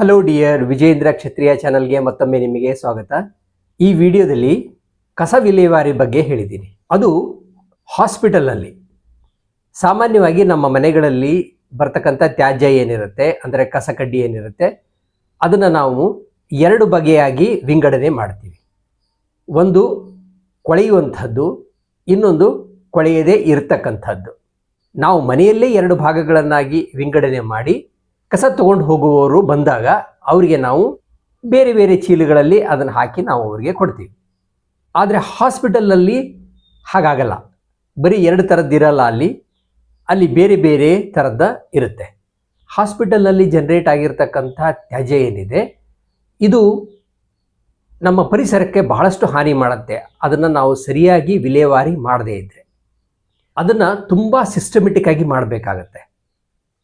Hello dear Vijendra ಕ್ಷತ್ರಿಯ ಚಾನಲ್ಗೆ ಮತ್ತೊಮ್ಮೆ ನಿಮಗೆ ಸ್ವಾಗತ. ಈ ವಿಡಿಯೋದಲ್ಲಿ ಕಸ ವಿಲೇವಾರಿ ಬಗ್ಗೆ ಹೇಳಿದ್ದೀನಿ. ಅದು ಹಾಸ್ಪಿಟಲಲ್ಲಿ ಸಾಮಾನ್ಯವಾಗಿ ನಮ್ಮ ಮನೆಗಳಲ್ಲಿ ಬರ್ತಕ್ಕಂಥ ತ್ಯಾಜ್ಯ ಏನಿರುತ್ತೆ, ಅಂದರೆ ಕಸ ಕಡ್ಡಿ ಏನಿರುತ್ತೆ, ಅದನ್ನು ನಾವು ಎರಡು ಬಗೆಯಾಗಿ ವಿಂಗಡಣೆ ಮಾಡ್ತೀವಿ. ಒಂದು ಕೊಳೆಯುವಂಥದ್ದು, ಇನ್ನೊಂದು ಕೊಳೆಯದೇ ಇರತಕ್ಕಂಥದ್ದು. ನಾವು ಮನೆಯಲ್ಲೇ ಎರಡು ಭಾಗಗಳನ್ನಾಗಿ ವಿಂಗಡಣೆ ಮಾಡಿ ಕಸ ತಗೊಂಡು ಹೋಗುವವರು ಬಂದಾಗ ಅವರಿಗೆ ನಾವು ಬೇರೆ ಬೇರೆ ಚೀಲಗಳಲ್ಲಿ ಅದನ್ನು ಹಾಕಿ ನಾವು ಅವರಿಗೆ ಕೊಡ್ತೀವಿ. ಆದರೆ ಹಾಸ್ಪಿಟಲಲ್ಲಿ ಹಾಗಾಗಲ್ಲ. ಬರೀ ಎರಡು ಥರದ್ದು ಇರಲ್ಲ ಅಲ್ಲಿ. ಅಲ್ಲಿ ಬೇರೆ ಬೇರೆ ಥರದ್ದು ಇರುತ್ತೆ. ಹಾಸ್ಪಿಟಲಲ್ಲಿ ಜನ್ರೇಟ್ ಆಗಿರ್ತಕ್ಕಂಥ ತ್ಯಾಜ್ಯ ಏನಿದೆ, ಇದು ನಮ್ಮ ಪರಿಸರಕ್ಕೆ ಬಹಳಷ್ಟು ಹಾನಿ ಮಾಡುತ್ತೆ. ಅದನ್ನು ನಾವು ಸರಿಯಾಗಿ ವಿಲೇವಾರಿ ಮಾಡದೇ ಇದ್ದರೆ ಅದನ್ನು ತುಂಬ ಸಿಸ್ಟಮೆಟಿಕ್ ಆಗಿ ಮಾಡಬೇಕಾಗತ್ತೆ.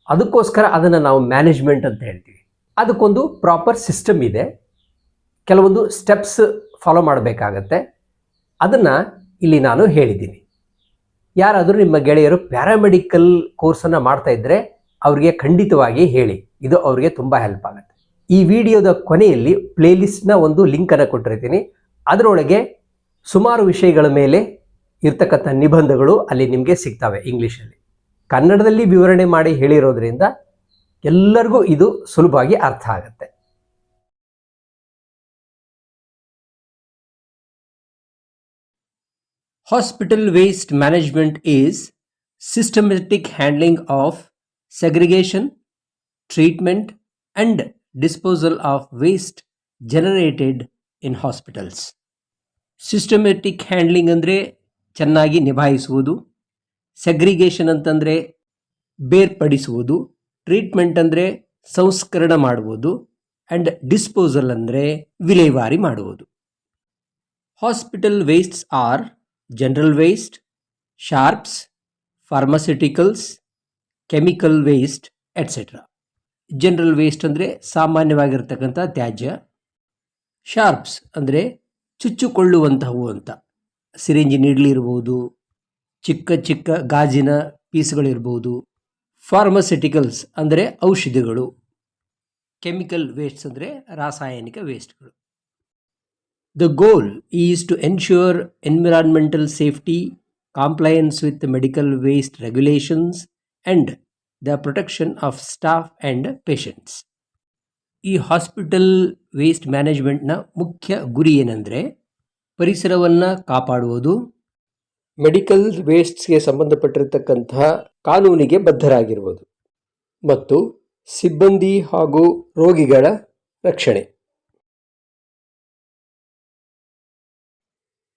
ಅದಕ್ಕೋಸ್ಕರ ಅದನ್ನು ನಾವು ಮ್ಯಾನೇಜ್ಮೆಂಟ್ ಅಂತ ಹೇಳ್ತೀವಿ. ಅದಕ್ಕೊಂದು ಪ್ರಾಪರ್ ಸಿಸ್ಟಮ್ ಇದೆ. ಕೆಲವೊಂದು ಸ್ಟೆಪ್ಸ್ ಫಾಲೋ ಮಾಡಬೇಕಾಗತ್ತೆ. ಅದನ್ನು ಇಲ್ಲಿ ನಾನು ಹೇಳಿದ್ದೀನಿ. ಯಾರಾದರೂ ನಿಮ್ಮ ಗೆಳೆಯರು ಪ್ಯಾರಾಮೆಡಿಕಲ್ ಕೋರ್ಸನ್ನು ಮಾಡ್ತಾ ಇದ್ದರೆ ಅವರಿಗೆ ಖಂಡಿತವಾಗಿ ಹೇಳಿ. ಇದು ಅವರಿಗೆ ತುಂಬ ಹೆಲ್ಪ್ ಆಗುತ್ತೆ. ಈ ವಿಡಿಯೋದ ಕೊನೆಯಲ್ಲಿ ಪ್ಲೇಲಿಸ್ಟ್ನ ಒಂದು ಲಿಂಕನ್ನು ಕೊಟ್ಟಿರ್ತೀನಿ. ಅದರೊಳಗೆ ಸುಮಾರು ವಿಷಯಗಳ ಮೇಲೆ ಇರ್ತಕ್ಕಂಥ ನಿಬಂಧಗಳು ಅಲ್ಲಿ ನಿಮಗೆ ಸಿಗ್ತವೆ ಇಂಗ್ಲೀಷಲ್ಲಿ ಕನ್ನಡದಲ್ಲಿ ವಿವರಣೆ ಮಾಡಿ ಹೇಳಿರೋದ್ರಿಂದ ಎಲ್ಲರಿಗೂ ಇದು ಸುಲಭವಾಗಿ ಅರ್ಥ ಆಗುತ್ತೆ. Hospital waste management is systematic handling of segregation treatment and disposal of waste generated in hospitals systematic handling ಅಂದರೆ ಚೆನ್ನಾಗಿ ನಿಭಾಯಿಸುವುದು ಸೆಗ್ರಿಗೇಷನ್ ಅಂತಂದರೆ ಬೇರ್ಪಡಿಸುವುದು, ಟ್ರೀಟ್ಮೆಂಟ್ ಅಂದರೆ ಸಂಸ್ಕರಣ ಮಾಡುವುದು ಆ್ಯಂಡ್ ಡಿಸ್ಪೋಸಲ್ ಅಂದರೆ ವಿಲೇವಾರಿ ಮಾಡುವುದು. Hospital wastes are general waste, sharps, pharmaceuticals, chemical waste etcetera general waste ಅಂದರೆ ಸಾಮಾನ್ಯವಾಗಿರ್ತಕ್ಕಂಥ ತ್ಯಾಜ್ಯ, ಶಾರ್ಪ್ಸ್ ಅಂದರೆ ಚುಚ್ಚುಕೊಳ್ಳುವಂತಹವು ಅಂತ. ಸಿರಿಂಜಿ ನೀಡ್ಲಿರ್ಬೋದು ಚಿಕ್ಕ ಚಿಕ್ಕ ಗಾಜಿನ ಪೀಸ್ಗಳಿರ್ಬೋದು. ಫಾರ್ಮಸಿಟಿಕಲ್ಸ್ ಅಂದರೆ ಔಷಧಿಗಳು. ಕೆಮಿಕಲ್ ವೇಸ್ಟ್ಸ್ ಅಂದರೆ ರಾಸಾಯನಿಕ ವೇಸ್ಟ್ಗಳು the goal is to ensure environmental safety compliance with medical waste regulations and the protection of staff and patients ಈ ಹಾಸ್ಪಿಟಲ್ ವೇಸ್ಟ್ ಮ್ಯಾನೇಜ್ಮೆಂಟ್ನ ಮುಖ್ಯ ಗುರಿ ಏನೆಂದರೆ, ಪರಿಸರವನ್ನು ಕಾಪಾಡುವುದು ಮೆಡಿಕಲ್ ವೇಸ್ಟ್ಸ್ಗೆ ಸಂಬಂಧಪಟ್ಟಿರತಕ್ಕಂತಹ ಕಾನೂನಿಗೆ ಬದ್ಧರಾಗಿರುವುದು ಮತ್ತು ಸಿಬ್ಬಂದಿ ಹಾಗೂ ರೋಗಿಗಳ ರಕ್ಷಣೆ.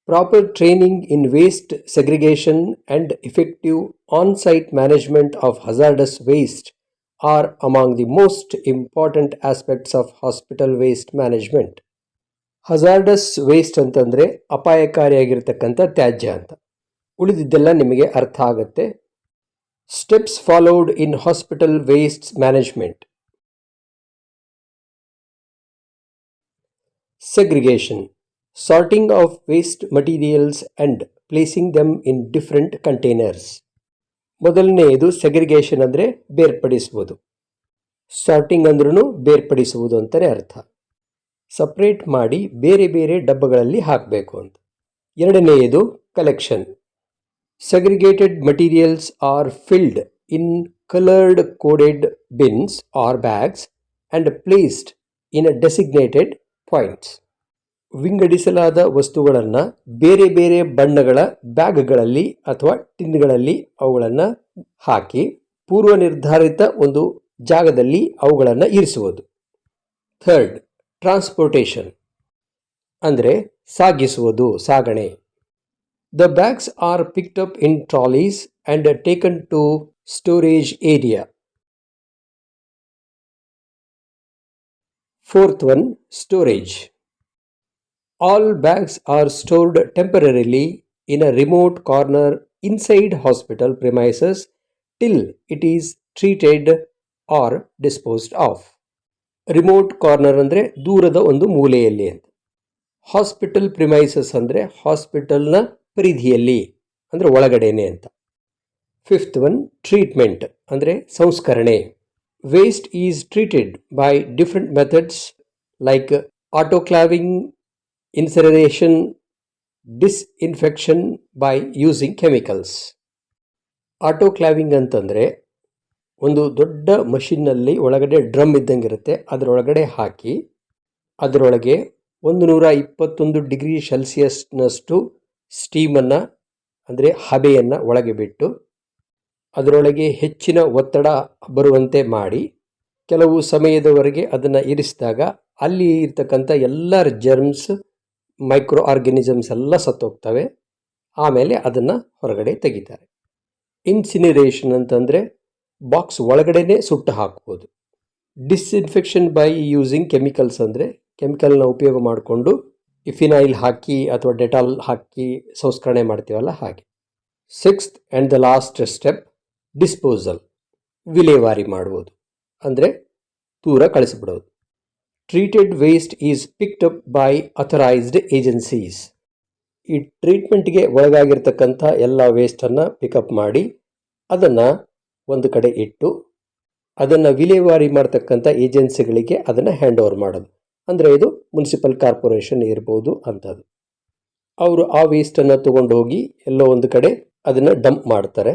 Proper training in waste segregation and effective on site management of hazardous waste are among the most important aspects of hospital waste management. Hazardous waste ಅಂತಂದರೆ ಅಪಾಯಕಾರಿಯಾಗಿರ್ತಕ್ಕಂಥ ತ್ಯಾಜ್ಯ ಅಂತ. ಉಳಿದಿದ್ದೆಲ್ಲ ನಿಮಗೆ ಅರ್ಥ ಆಗುತ್ತೆ. Steps followed in hospital waste management segregation sorting of waste materials and placing them in different containers. ಮೊದಲನೆಯದು segregation ಅಂದರೆ ಬೇರ್ಪಡಿಸುವುದು. ಸಾರ್ಟಿಂಗ್ ಅಂದ್ರೂ ಬೇರ್ಪಡಿಸುವುದು ಅಂತಲೇ ಅರ್ಥ. ಸಪ್ರೇಟ್ ಮಾಡಿ ಬೇರೆ ಬೇರೆ ಡಬ್ಬಗಳಲ್ಲಿ ಹಾಕಬೇಕು ಅಂತ. ಎರಡನೆಯದು collection segregated materials are filled in coloured coded bins or bags and placed in a designated points ವಿಂಗಡಿಸಲಾದ ವಸ್ತುಗಳನ್ನು ಬೇರೆ ಬೇರೆ ಬಣ್ಣಗಳ ಬ್ಯಾಗ್ಗಳಲ್ಲಿ ಅಥವಾ ಟಿನ್ಗಳಲ್ಲಿ ಅವುಗಳನ್ನು ಹಾಕಿ ಪೂರ್ವ ನಿರ್ಧಾರಿತ ಒಂದು ಜಾಗದಲ್ಲಿ ಅವುಗಳನ್ನು ಇರಿಸುವುದು. ಥರ್ಡ್ ಟ್ರಾನ್ಸ್ಪೋರ್ಟೇಷನ್ ಅಂದರೆ ಸಾಗಿಸುವುದು, ಸಾಗಣೆ. The bags are picked up in trolleys and taken to storage area fourth one storage All bags are stored temporarily in a remote corner inside hospital premises till it is treated or disposed of. Remote corner ಅಂದರೆ ದೂರದ ಒಂದು ಮೂಲೆಯಲ್ಲಿ ಅಂತ hospital premises ಅಂದರೆ ಹಾಸ್ಪಿಟಲ್ನ ಪರಿಧಿಯಲ್ಲಿ, ಅಂದರೆ ಒಳಗಡೆನೆ ಅಂತ. ಫಿಫ್ತ್ ಒನ್ ಟ್ರೀಟ್ಮೆಂಟ್ ಅಂದರೆ ಸಂಸ್ಕರಣೆ. Waste is treated by different methods like autoclaving incineration disinfection by using chemicals autoclaving ಅಂತಂದರೆ ಒಂದು ದೊಡ್ಡ ಮಷಿನ್ನಲ್ಲಿ ಒಳಗಡೆ ಡ್ರಮ್ ಇದ್ದಂಗಿರುತ್ತೆ, ಅದರೊಳಗಡೆ ಹಾಕಿ, ಅದರೊಳಗೆ ಒಂದು ನೂರ ಇಪ್ಪತ್ತೊಂದು ಡಿಗ್ರಿ ಸೆಲ್ಸಿಯಸ್ನಷ್ಟು ಸ್ಟೀಮನ್ನು, ಅಂದರೆ ಹಬೆಯನ್ನು ಒಳಗೆ ಬಿಟ್ಟು ಅದರೊಳಗೆ ಹೆಚ್ಚಿನ ಒತ್ತಡ ಬರುವಂತೆ ಮಾಡಿ ಕೆಲವು ಸಮಯದವರೆಗೆ ಅದನ್ನು ಇರಿಸಿದಾಗ ಅಲ್ಲಿ ಇರ್ತಕ್ಕಂಥ ಎಲ್ಲ ಜರ್ಮ್ಸ್ ಮೈಕ್ರೋ ಆರ್ಗನಿಸಮ್ಸ್ ಎಲ್ಲ ಸತ್ತೋಗ್ತವೆ. ಆಮೇಲೆ ಅದನ್ನು ಹೊರಗಡೆ ತೆಗಿತಾರೆ. ಇನ್ಸಿನಿರೇಷನ್ ಅಂತಂದರೆ ಬಾಕ್ಸ್ ಒಳಗಡೆನೇ ಸುಟ್ಟು ಹಾಕ್ಬೋದು. ಡಿಸ್ಇನ್ಫೆಕ್ಷನ್ ಬೈ ಯೂಸಿಂಗ್ ಕೆಮಿಕಲ್ಸ್ ಅಂದರೆ ಕೆಮಿಕಲ್ನ ಉಪಯೋಗ ಮಾಡಿಕೊಂಡು ಇಫಿನೈಲ್ ಹಾಕಿ ಅಥವಾ ಡೆಟಾಲ್ ಹಾಕಿ ಸಂಸ್ಕರಣೆ ಮಾಡ್ತೀವಲ್ಲ ಹಾಗೆ. Sixth and the last step disposal ವಿಲೇವಾರಿ ಮಾಡುವುದು ಅಂದರೆ ದೂರ ಕಳಿಸಿಬಿಡೋದು. Treated waste is picked up by authorised agencies ಈ ಟ್ರೀಟ್ಮೆಂಟ್ಗೆ ಒಳಗಾಗಿರ್ತಕ್ಕಂಥ ಎಲ್ಲ ವೇಸ್ಟನ್ನು ಪಿಕಪ್ ಮಾಡಿ, ಅದನ್ನು ಒಂದು ಕಡೆ ಇಟ್ಟು, ಅದನ್ನು ವಿಲೇವಾರಿ ಮಾಡ್ತಕ್ಕಂಥ ಏಜೆನ್ಸಿಗಳಿಗೆ ಅದನ್ನು ಹ್ಯಾಂಡ್ ಓವರ್ ಮಾಡೋದು. ಅಂದರೆ ಇದು ಮುನ್ಸಿಪಲ್ ಕಾರ್ಪೊರೇಷನ್ ಇರ್ಬೋದು ಅಂಥದ್ದು. ಅವರು ಆ ವೇಸ್ಟನ್ನು ತೊಗೊಂಡು ಹೋಗಿ ಎಲ್ಲೋ ಒಂದು ಕಡೆ ಅದನ್ನು ಡಂಪ್ ಮಾಡ್ತಾರೆ.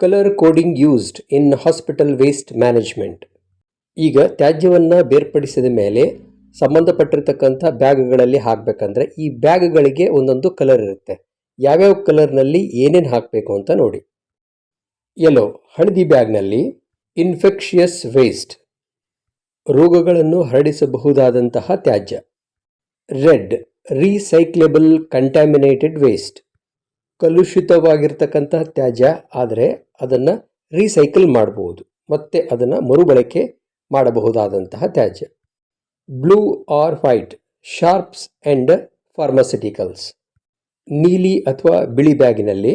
Colour coding used in hospital waste management ಈಗ ತ್ಯಾಜ್ಯವನ್ನು ಬೇರ್ಪಡಿಸಿದ ಮೇಲೆ ಸಂಬಂಧಪಟ್ಟಿರತಕ್ಕಂಥ ಬ್ಯಾಗ್ಗಳಲ್ಲಿ ಹಾಕಬೇಕಂದ್ರೆ ಈ ಬ್ಯಾಗ್ಗಳಿಗೆ ಒಂದೊಂದು ಕಲರ್ ಇರುತ್ತೆ. ಯಾವ್ಯಾವ ಕಲರ್ನಲ್ಲಿ ಏನೇನು ಹಾಕಬೇಕು ಅಂತ ನೋಡಿ. ಎಲ್ಲೋ ಹಳದಿ ಬ್ಯಾಗ್ನಲ್ಲಿ ಇನ್ಫೆಕ್ಷಿಯಸ್ ವೇಸ್ಟ್ ರೋಗಗಳನ್ನು ಹರಡಿಸಬಹುದಾದಂತಹ ತ್ಯಾಜ್ಯ. ರೆಡ್ ರೀಸೈಕ್ಲೆಬಲ್ ಕಂಟ್ಯಾಮಿನೇಟೆಡ್ ವೇಸ್ಟ್ ಕಲುಷಿತವಾಗಿರ್ತಕ್ಕಂತಹ ತ್ಯಾಜ್ಯ, ಆದರೆ ಅದನ್ನು ರೀಸೈಕಲ್ ಮಾಡಬಹುದು. ಮತ್ತೆ ಅದನ್ನು ಮರುಬಳಕೆ ಮಾಡಬಹುದಾದಂತಹ ತ್ಯಾಜ್ಯ. Blue or white sharps and pharmaceuticals ನೀಲಿ ಅಥವಾ ಬಿಳಿ ಬ್ಯಾಗಿನಲ್ಲಿ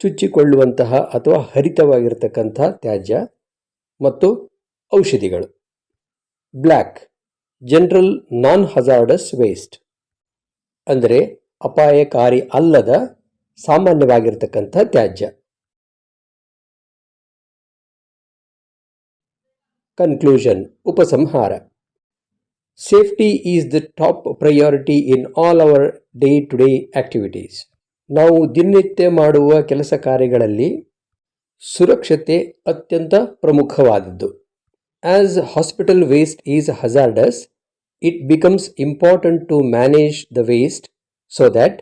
ಚುಚ್ಚಿಕೊಳ್ಳುವಂತಹ ಅಥವಾ ಹರಿತವಾಗಿರ್ತಕ್ಕಂಥ ತ್ಯಾಜ್ಯ. ಮತ್ತು ಔಷಧಿಗಳು. Black, general non hazardous waste, ಅಂದರೆ ಅಪಾಯಕಾರಿ ಅಲ್ಲದ ಸಾಮಾನ್ಯವಾಗಿರ್ತಕ್ಕಂಥ ತ್ಯಾಜ್ಯ. ಕನ್ಕ್ಲೂಷನ್, ಉಪಸಂಹಾರ. Safety is the top priority in all our day to day activities. ನಾವು ದಿನನಿತ್ಯ ಮಾಡುವ ಕೆಲಸ ಕಾರ್ಯಗಳಲ್ಲಿ ಸುರಕ್ಷತೆ ಅತ್ಯಂತ ಪ್ರಮುಖವಾದದ್ದು. As hospital waste is hazardous it becomes important to manage the waste so that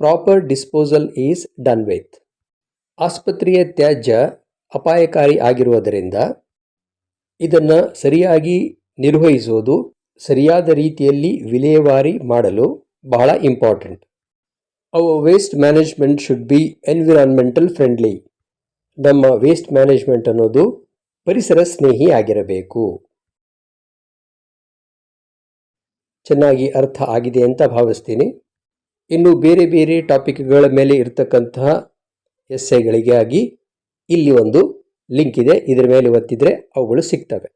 proper disposal is done with ಆಸ್ಪತ್ರೆಯ ತ್ಯಾಜ್ಯ ಅಪಾಯಕಾರಿ ಆಗಿರುವುದರಿಂದ ಇದನ್ನು ಸರಿಯಾಗಿ ನಿರ್ವಹಿಸುವುದು ಸರಿಯಾದ ರೀತಿಯಲ್ಲಿ ವಿಲೇವಾರಿ ಮಾಡಲು ಬಹಳ ಇಂಪಾರ್ಟೆಂಟ್ ಅವು waste management should be environmental friendly ನಮ್ಮ ವೇಸ್ಟ್ ಮ್ಯಾನೇಜ್ಮೆಂಟ್ ಅನ್ನೋದು ಪರಿಸರ ಸ್ನೇಹಿ ಆಗಿರಬೇಕು. ಚೆನ್ನಾಗಿ ಅರ್ಥ ಆಗಿದೆ ಅಂತ ಭಾವಿಸ್ತೀನಿ. ಇನ್ನು ಬೇರೆ ಬೇರೆ ಟಾಪಿಕ್ಗಳ ಮೇಲೆ ಇರತಕ್ಕಂತಹ ಎಸ್ಸೆಗಳಿಗಾಗಿ ಇಲ್ಲಿ ಒಂದು ಲಿಂಕ್ ಇದೆ. ಇದರ ಮೇಲೆ ಒತ್ತಿದರೆ ಅವುಗಳು ಸಿಗ್ತವೆ.